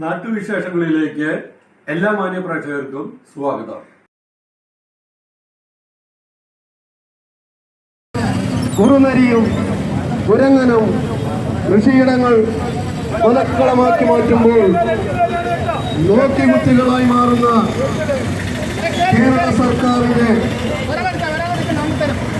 നാട്ടുവിശേഷങ്ങളിലേക്ക് എല്ലാ മാന്യ പ്രേക്ഷകർക്കും സ്വാഗതം. കുറുനരിയും കുരങ്ങനും കൃഷിയിടങ്ങൾ കൊലക്കളമാക്കി മാറ്റുമ്പോൾ നോക്കിമുത്തുകളായി മാറുന്ന കേരള സർക്കാരിന്റെ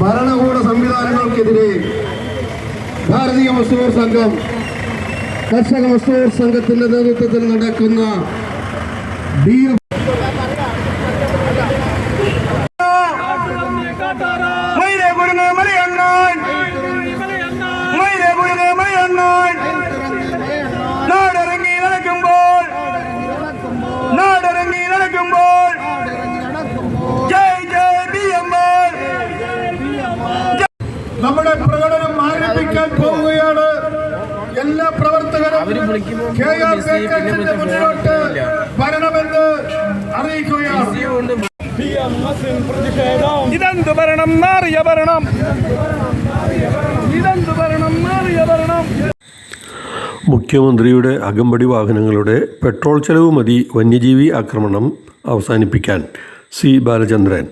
ഭരണകൂട സംവിധാനങ്ങൾക്കെതിരെ ഭാരതീയ മസ്തൂർ സംഘം കർഷക വസ്തുവർ സംഘത്തിന്റെ നേതൃത്വത്തിൽ നടക്കുന്ന നമ്മുടെ പ്രകടനം ആരംഭിക്കാൻ പോവുകയാണ് വരണമെന്ന് അറിയിക്കുകയാണ്. ഇതെന്ത് ഭരണം? മാറിയ ഭരണം. ഇതെന്ത് ഭരണം? മാറിയ ഭരണം. മുഖ്യമന്ത്രിയുടെ അകമ്പടി വാഹനങ്ങളുടെ പെട്രോൾ ചെലവ് മതി വന്യജീവി ആക്രമണം അവസാനിപ്പിക്കാൻ സി ബാലചന്ദ്രൻ.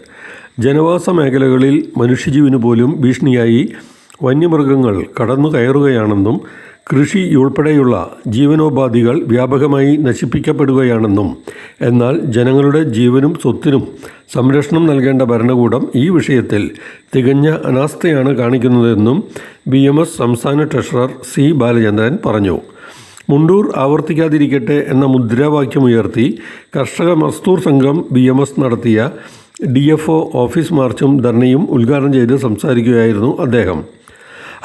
ജനവാസ മേഖലകളിൽ മനുഷ്യജീവന് പോലും ഭീഷണിയായി വന്യമൃഗങ്ങൾ കടന്നു കയറുകയാണെന്നും കൃഷി ഉൾപ്പെടെയുള്ള ജീവനോപാധികൾ വ്യാപകമായി നശിപ്പിക്കപ്പെടുകയാണെന്നും എന്നാൽ ജനങ്ങളുടെ ജീവനും സ്വത്തിനും സംരക്ഷണം നൽകേണ്ട ഭരണകൂടം ഈ വിഷയത്തിൽ തികഞ്ഞ അനാസ്ഥയാണ് കാണിക്കുന്നതെന്നും ബി എം എസ് സംസ്ഥാന ട്രഷറർ സി ബാലചന്ദ്രൻ പറഞ്ഞു. മുണ്ടൂർ ആവർത്തിക്കാതിരിക്കട്ടെ എന്ന മുദ്രാവാക്യമുയർത്തി കർഷക മസ്തൂർ സംഘം ബി എം എസ് നടത്തിയ ഡി എഫ് ഒ ഓഫീസ് മാർച്ചും ധർണയും ഉദ്ഘാടനം ചെയ്ത് സംസാരിക്കുകയായിരുന്നു അദ്ദേഹം.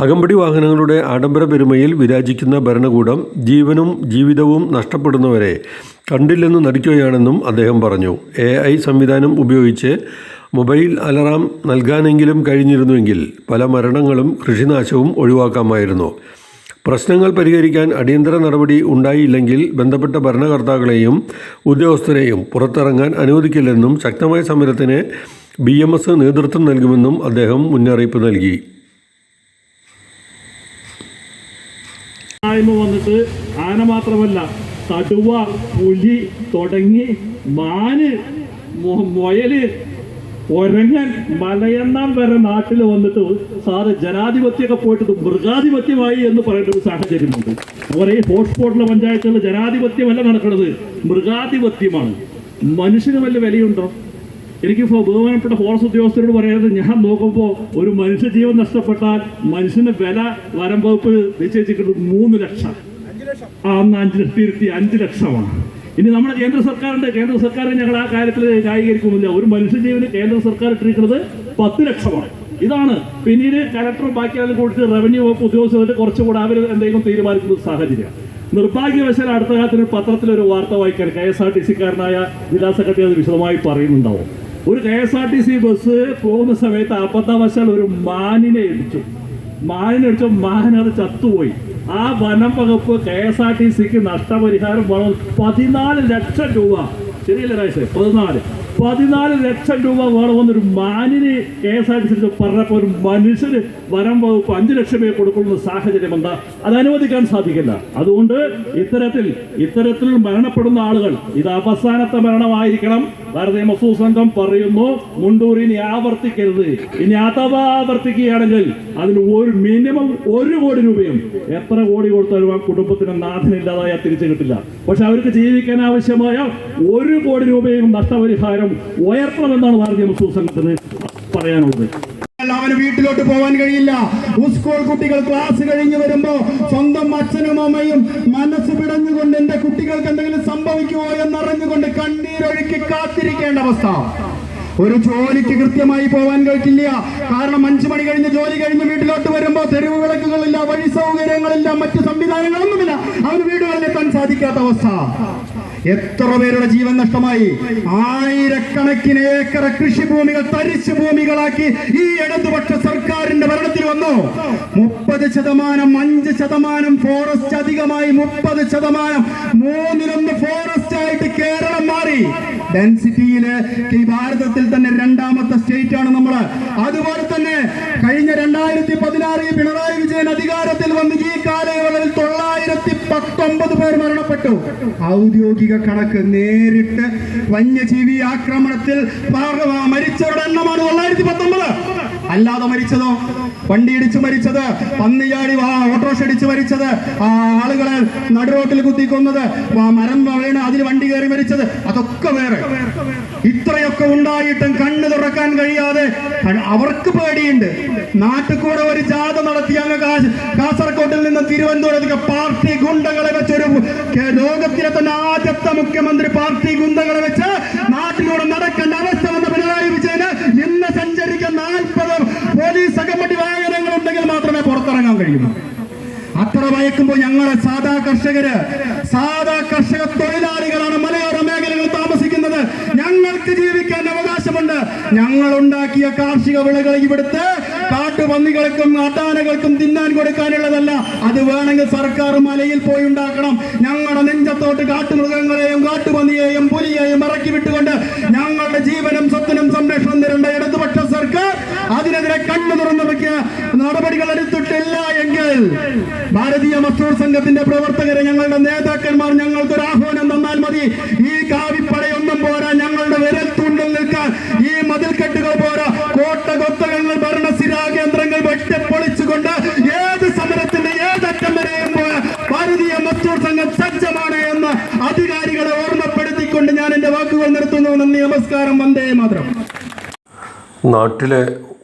അകമ്പടി വാഹനങ്ങളുടെ ആഡംബര പെരുമയിൽ വിരാജിക്കുന്ന ഭരണകൂടം ജീവനും ജീവിതവും നഷ്ടപ്പെടുന്നവരെ കണ്ടില്ലെന്ന് നടിക്കുകയാണെന്നും അദ്ദേഹം പറഞ്ഞു. എ ഐ സംവിധാനം ഉപയോഗിച്ച് മൊബൈൽ അലറാം നൽകാനെങ്കിലും കഴിഞ്ഞിരുന്നുവെങ്കിൽ പല മരണങ്ങളും കൃഷിനാശവും ഒഴിവാക്കാമായിരുന്നു. പ്രശ്നങ്ങൾ പരിഹരിക്കാൻ അടിയന്തര നടപടി ഉണ്ടായില്ലെങ്കിൽ ബന്ധപ്പെട്ട ഭരണകർത്താക്കളെയും ഉദ്യോഗസ്ഥരെയും പുറത്തിറങ്ങാൻ അനുവദിക്കില്ലെന്നും ശക്തമായ സമരത്തിന് ബി നേതൃത്വം നൽകുമെന്നും അദ്ദേഹം മുന്നറിയിപ്പ് നൽകി. ആയ്മ വന്നിട്ട് ആന മാത്രമല്ല കടുവ പുലി തുടങ്ങി മാന് മുയൽ ഒരങ്ങൻ മലയണ്ണാൻ വരെ നാട്ടിൽ വന്നിട്ട് സാറ് ജനാധിപത്യമൊക്കെ പോയിട്ട് മൃഗാധിപത്യമായി എന്ന് പറയേണ്ട ഒരു സാഹചര്യമുണ്ട്. ഈ ഹോട്ട്സ്പോട്ടിലെ പഞ്ചായത്തുകളിൽ ജനാധിപത്യമല്ല നടക്കുന്നത് മൃഗാധിപത്യമാണ്. മനുഷ്യന് വല്ല വിലയുണ്ടോ? എനിക്ക് ബഹുമാനപ്പെട്ട ഫോറസ്റ്റ് ഉദ്യോഗസ്ഥരോട് പറയുന്നത് ഞാൻ നോക്കുമ്പോൾ ഒരു മനുഷ്യജീവൻ നഷ്ടപ്പെട്ടാൽ മനുഷ്യന് വില വരം വകുപ്പ് നിശ്ചയിച്ചിട്ടുള്ളത് മൂന്ന് ലക്ഷം. ആ അന്ന് അഞ്ച് ലക്ഷത്തി അഞ്ച് ലക്ഷമാണ്. ഇനി നമ്മുടെ കേന്ദ്ര സർക്കാരിന്റെ കേന്ദ്ര സർക്കാർ ഞങ്ങൾ ആ കാര്യത്തിൽ ന്യായീകരിക്കുന്നില്ല. ഒരു മനുഷ്യജീവന് കേന്ദ്ര സർക്കാർ ഇട്ടിരിക്കുന്നത് പത്ത് ലക്ഷമാണ്. ഇതാണ് പിന്നീട് കലക്ടർ ബാക്കിയാലും കൂടി കൊടുത്ത് റവന്യൂ വകുപ്പ് ഉദ്യോഗസ്ഥരുടെ കുറച്ചുകൂടെ അവർ എന്തെങ്കിലും തീരുമാനിക്കുന്ന സാഹചര്യം. നിർഭാഗ്യവശാൽ അടുത്ത കാലത്തിന് പത്രത്തിലൊരു വാർത്ത വായിക്കാൻ കെ എസ് ആർ ടി സിക്കാരനായ ജില്ലാ സെക്രട്ടറി അത് വിശദമായി പറയുന്നുണ്ടാവും. ഒരു K S R T C bus പോകുന്ന സമയത്ത് അബദ്ധവശാൽ ഒരു മാനിനെ ഇടിച്ചു മാനിനടിച്ച മാൻ അത് ചത്തുപോയി. ആ വനം വകുപ്പ് കെ എസ് ആർ ടി സിക്ക് നഷ്ടപരിഹാരം പതിനാല് ലക്ഷം രൂപ. ശരിയല്ലേ രാജേഷ്? പതിനാല്. പതിനാല് ലക്ഷം രൂപ വേണമെന്നൊരു മാനിന് K S R T C പറഞ്ഞപ്പോൾ ഒരു മനുഷ്യന് വരം വകുപ്പ് അഞ്ച് ലക്ഷമേ കൊടുക്കുന്ന സാഹചര്യം എന്താ? അത് അനുവദിക്കാൻ സാധിക്കില്ല. അതുകൊണ്ട് ഇത്തരത്തിൽ ഇത്തരത്തിൽ മരണപ്പെടുന്ന ആളുകൾ ഇത് അവസാനത്തെ മരണമായിരിക്കണം. ഭാരതീയ മസൂർ സംഘം പറയുന്നു മുണ്ടൂർ ഇനി ആവർത്തിക്കരുത്. ഇനി അഥവാ ആവർത്തിക്കുകയാണെങ്കിൽ അതിന് ഒരു മിനിമം ഒരു കോടി രൂപയും എത്ര കോടി കൊടുത്താലും ആ കുടുംബത്തിന് നാഥനില്ലാതായ തിരിച്ചു കിട്ടില്ല. പക്ഷെ അവർക്ക് ജീവിക്കാൻ ആവശ്യമായ ഒരു കോടി രൂപയും നഷ്ടപരിഹാരം ഉയർത്തണമെന്നാണ് ഭാരതീയ മുസ്ലിം സംഘത്തിന് പറയാനുള്ളത്. അവന് വീട്ടിലോട്ട് പോകാൻ കഴിയില്ല. സ്കൂൾ കുട്ടികൾ ക്ലാസ് കഴിഞ്ഞു വരുമ്പോ സ്വന്തം അച്ഛനും അമ്മയും മനസ്സ് പിടഞ്ഞുകൊണ്ട് എന്റെ കുട്ടികൾക്ക് എന്തെങ്കിലും സംഭവിക്കുമോ എന്നറിഞ്ഞുകൊണ്ട് കണ്ണീരൊഴുക്കി കാത്തിരിക്കേണ്ട അവസ്ഥ. ഒരു ജോലിക്ക് കൃത്യമായി പോകാൻ കഴിക്കില്ല. കാരണം അഞ്ചു മണി കഴിഞ്ഞ് ജോലി കഴിഞ്ഞ് വീട്ടിലോട്ട് വരുമ്പോ തെരുവ് വിളക്കുകളില്ല വഴി സൗകര്യങ്ങളില്ല മറ്റു സംവിധാനങ്ങളൊന്നുമില്ല. അവന് വീടുകളിൽ എത്താൻ സാധിക്കാത്ത അവസ്ഥ. എത്ര പേരുടെ ജീവൻ നഷ്ടമായി? ആയിരക്കണക്കിന് ഏക്കർ കൃഷിഭൂമികൾ തരിശു ഭൂമികളാക്കി ഈ ഇടതുപക്ഷ സർക്കാരിന്റെ ഭരണത്തിൽ വന്നു. മുപ്പത് ശതമാനം അഞ്ച് ശതമാനം ഫോറസ്റ്റ് അധികമായി മുപ്പത് ശതമാനം. മൂന്നിലൊന്ന് ഫോറസ്റ്റ് ആയിട്ട് കേരളം മാറി. ഡെൻസിറ്റിയിൽ ഈ ഭാരതത്തിൽ തന്നെ രണ്ടാമത്തെ സ്റ്റേറ്റ് ആണ് നമ്മൾ. അതുപോലെ തന്നെ കഴിഞ്ഞ രണ്ടായിരത്തി പതിനാറിൽ പിണറായി വിജയൻ അധികാരത്തിൽ പത്തൊമ്പത് പേർ മരണപ്പെട്ടു. ഔദ്യോഗിക കണക്ക് നേരിട്ട് വന്യജീവി ആക്രമണത്തിൽ മരിച്ചവരുടെ എണ്ണമാണ്. തൊള്ളായിരത്തി പത്തൊമ്പത്. അല്ലാതെ മരിച്ചതോ? വണ്ടി ഇടിച്ചു മരിച്ചത് പന്നിയാടി ഓട്ടോറിക്ഷ ഇടിച്ച് മരിച്ചത് ആളുകളെ നടുറോട്ടിൽ കുത്തിക്കൊന്നത് മരം വീണ് അതിൽ വണ്ടി കയറി മരിച്ചത് അതൊക്കെ വേറെ. ഇത്രയൊക്കെ ഉണ്ടായിട്ടും കണ്ണു തുറക്കാൻ കഴിയാതെ അവർക്ക് പേടിയുണ്ട്. നാട്ടുകൂടെ ഒരു ജാഥ നടത്തി അങ്ങ് കാസർകോട്ടിൽ നിന്ന് തിരുവനന്തപുരത്തേക്ക് പാർട്ടി ഗുണ്ടകളെ വെച്ചൊരു ലോകത്തിലെ തന്നെ ആദ്യത്തെ മുഖ്യമന്ത്രി പാർട്ടി ഗുണ്ടകളെ വെച്ച് നാട്ടിലൂടെ നടക്കേണ്ട അവസ്ഥ പുറത്തിറങ്ങാൻ കഴിയുന്നു അത്ര വയക്കുമ്പോൾ ഞങ്ങളെ സാധാ കർഷകര് സാധാ കർഷക തൊഴിലാളികളാണ് മലയോര മേഖലകളിൽ താമസിക്കുന്നത്. ഞങ്ങൾക്ക് ജീവിക്കാൻ അവകാശമുണ്ട്. ഞങ്ങൾ ഉണ്ടാക്കിയ കാർഷിക വിളകൾ ഇവിടുത്തെ കാട്ടുപന്നികൾക്കും അട്ടാനകൾക്കും തിന്നാൻ കൊടുക്കാനുള്ളതല്ല. അത് വേണമെങ്കിൽ സർക്കാർ മലയിൽ പോയി ഉണ്ടാക്കണം. ഞങ്ങളുടെ നെഞ്ചത്തോട്ട് കാട്ടുമൃഗങ്ങളെയും കാട്ടുപന്നിയെയും പുലിയെയും ഇറക്കി വിട്ടുകൊണ്ട് ഞങ്ങളുടെ ജീവനും സ്വത്തിനും സംരക്ഷണം തരേണ്ട ഇടതുപക്ഷ അതിനെതിരെ കണ്ണു തുറന്നിറക്കിയ നടപടികൾ എടുത്തിട്ടില്ല എങ്കിൽ ഭാരതീയ മസ്തൂർ സംഘത്തിന്റെ പ്രവർത്തകരെ ഞങ്ങളുടെ നേതാക്കന്മാർ ഞങ്ങൾക്കൊരു ആഹ്വാനം തന്നാൽ മതി. ഈ കാവിപ്പടയൊന്നും പോരാ. ഞങ്ങളുടെ വിരൽ തുണ്ടിൽ നിൽക്കാൻ ഈ മതിൽക്കെട്ടുകൾ പോരാ. കോട്ട കൊത്തകങ്ങൾ ഭരണസ്ഥിരാ കേന്ദ്രങ്ങൾ വെട്ടിപ്പൊളിച്ചുകൊണ്ട് ഏത് സമരത്തിന്റെ ഏതറ്റം വരെയും പോരാ ഭാരതീയ മസ്തൂർ സംഘം സജ്ജമാണ് എന്ന് അധികാരികളെ ഓർമ്മപ്പെടുത്തിക്കൊണ്ട് ഞാൻ എന്റെ വാക്കുകൾ നിർത്തുന്നു. നന്ദി നമസ്കാരം. വന്ദേ മാത്രം. നാട്ടിലെ